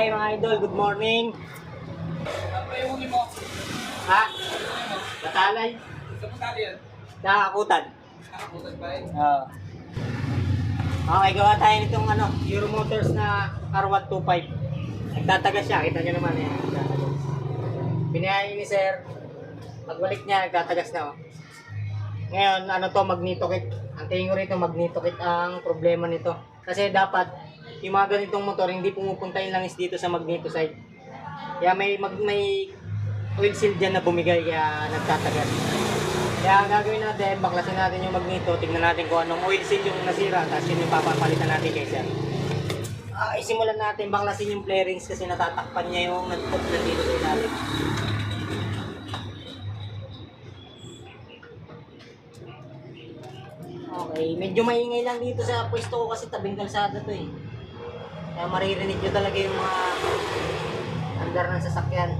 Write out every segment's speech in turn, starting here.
tayo mga idol. Good morning. Ano huli mo? Ha? Natalay? Saan mo dali yan? Nakakutan. Nakakutan pa rin. Oo. Okay, gawa tayo nitong ano, Euro Motors na R125. Nagtatagas siya, kita nyo naman yan. Binayayin ni sir. Pagbalik niya, nagtatagas na oh. Ngayon, ano to, magneto kit. Ang tingin ko rito, magneto kit ang problema nito. Kasi dapat, yung mga ganitong motor, hindi pumupunta yung langis dito sa magneto side. Kaya may, mag, may oil seal dyan na bumigay, kaya nagtatagas. Kaya ang gagawin natin, baklasin natin yung magneto, tignan natin kung anong oil seal yung nasira, tapos yun yung papapalitan natin kay sir. Ah, isimulan natin baklasin yung flarings kasi natatakpan niya yung nagput na dito sa ilalim. Okay, medyo maingay lang dito sa pwesto ko kasi tabing kalsada to eh. Kaya maririnig nyo talaga yung mga andar ng sasakyan.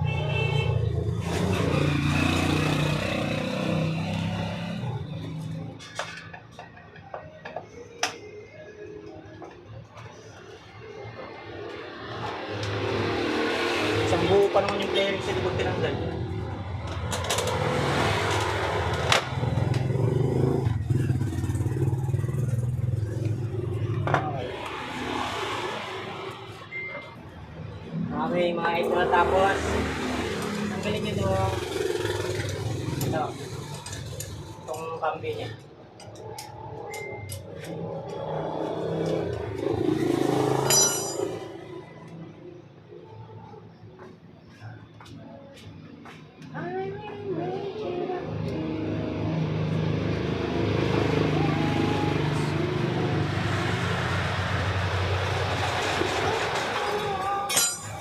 Tapos, tanggalin nyo itong ito. Itong pambi niya.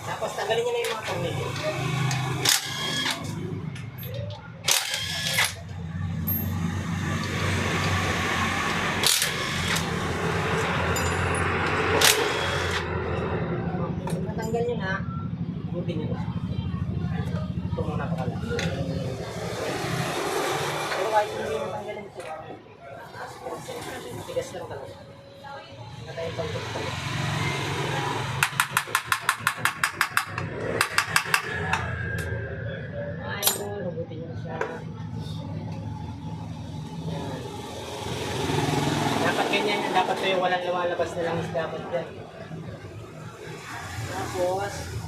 Tapos, tanggalin nyo na yung mga tornilyo. Natanggal nyo na, butin nyo na. Ito muna pakala. Pero kahit hindi natanggalin ito, tigas lang talaga. Natay pang talaga. Ay, ito, nabuti niya siya. Dapat ganyan yan. Dapat ito yung walang lumalabas na langis dapat yan. Tapos,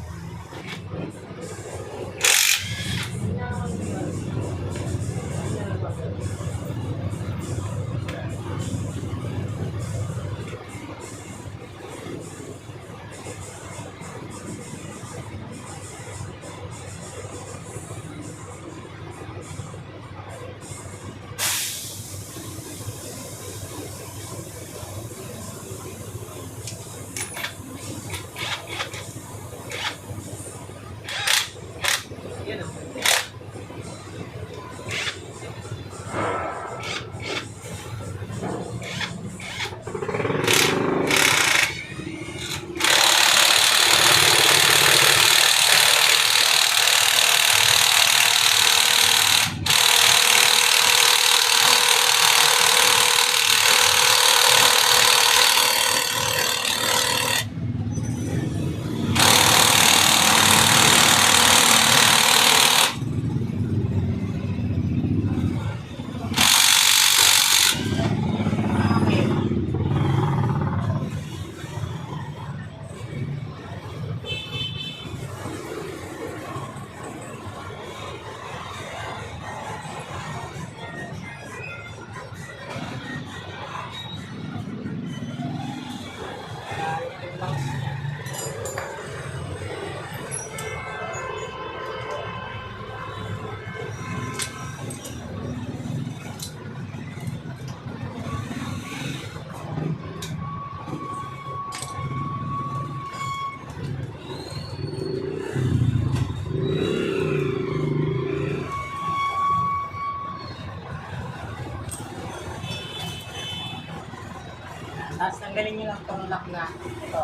tanggalin nyo lang itong lock na ito.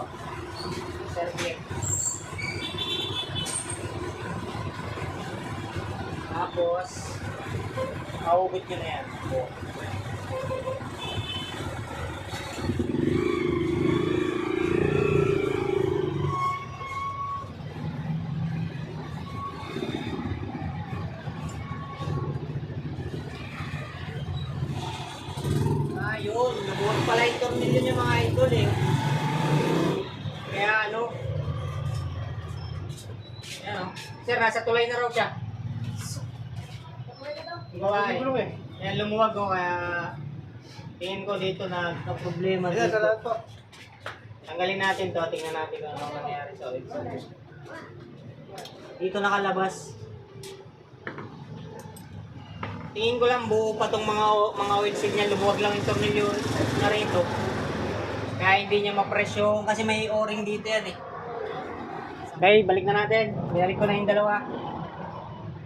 Serviette. Tapos, maubit nyo na yan. Ano. Ayan o. Sir, nasa tulay na raw siya. Gawa eh. eh. Ayan, lumuwag ko kaya tingin ko dito na na problema dito. Tanggalin natin to, tingnan natin kung ano mangyayari sa seal. Dito nakalabas. Tingin ko lang buo pa tong mga mga oil niya, lumuwag lang yung tornilyo na rito. Kaya hindi niya mapresyo kasi may o-ring dito yan eh. Okay, balik na natin. Binalik ko na yung dalawa.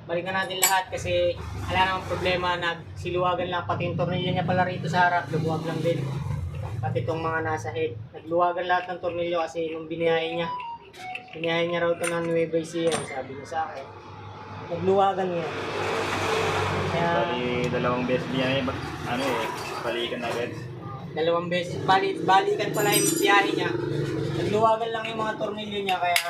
Balik na natin lahat kasi wala namang problema. Nagsiluwagan lang pati yung tornilyo niya pala rito sa harap. Lumuwag lang din. Pati itong mga nasa head. Nagluwagan lahat ng tornilyo kasi nung biniyahe niya. Biniyahe niya raw ito ng Nueva Ecija. Sabi niya sa akin. Nagluwagan niya. Kaya Bali, dalawang beses niya eh, ano eh, balikan agad. Dalawang beses. Bali, balikan pala yung biyahe niya. Nagluwagan lang yung mga tornilyo niya kaya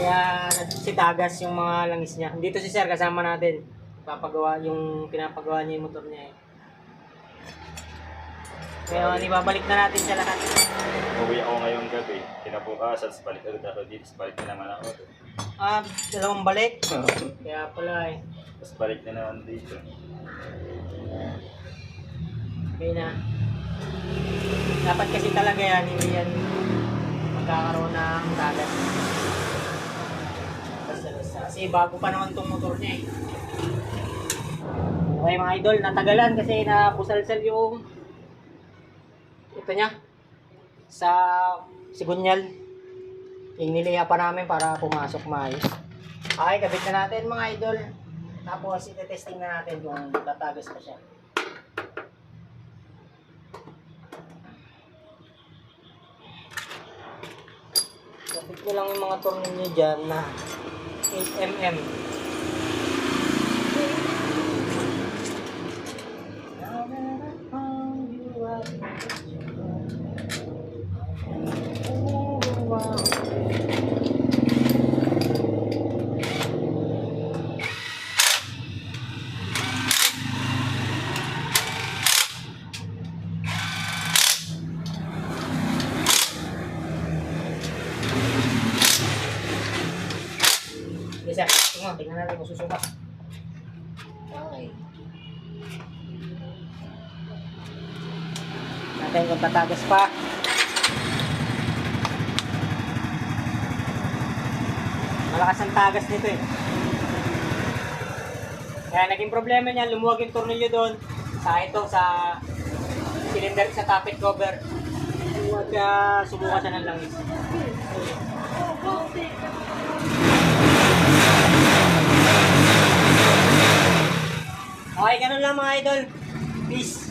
kaya nagsitagas yung mga langis niya. Dito si Sir kasama natin. Papagawa yung pinapagawa niya yung motor niya. eh. Kaya ibabalik na natin siya lahat. Uwi ako ngayong gabi. Kinabukasan, sa balik agad ako dito. Tapos balik na naman ako. Ah, dalawang balik. Kaya pala eh. Tapos balik na naman dito. Okay na. Dapat kasi talaga yan, hindi yan magkakaroon ng tagas. Basta-basta. Kasi bago pa naman tong motor niya eh. Okay mga idol, natagalan kasi napusalsal yung ito niya sa sigunyal. Iniliha pa namin para pumasok maayos. Okay, kabit na natin mga idol. Tapos ite-testing na natin kung tatagas pa siya. Kapit ko lang yung mga tornilyo dyan na 8mm. Isa, tingnan, natin kung susuka. Okay. Natin kung tatagas pa. Malakas ang tagas nito eh. Kaya naging problema niya, lumuwag yung tornilyo doon sa ito, sa cylinder, sa tappet cover. Lumuwag kaya sumuka siya ng langis. Okay, ganun lang mga idol. Peace.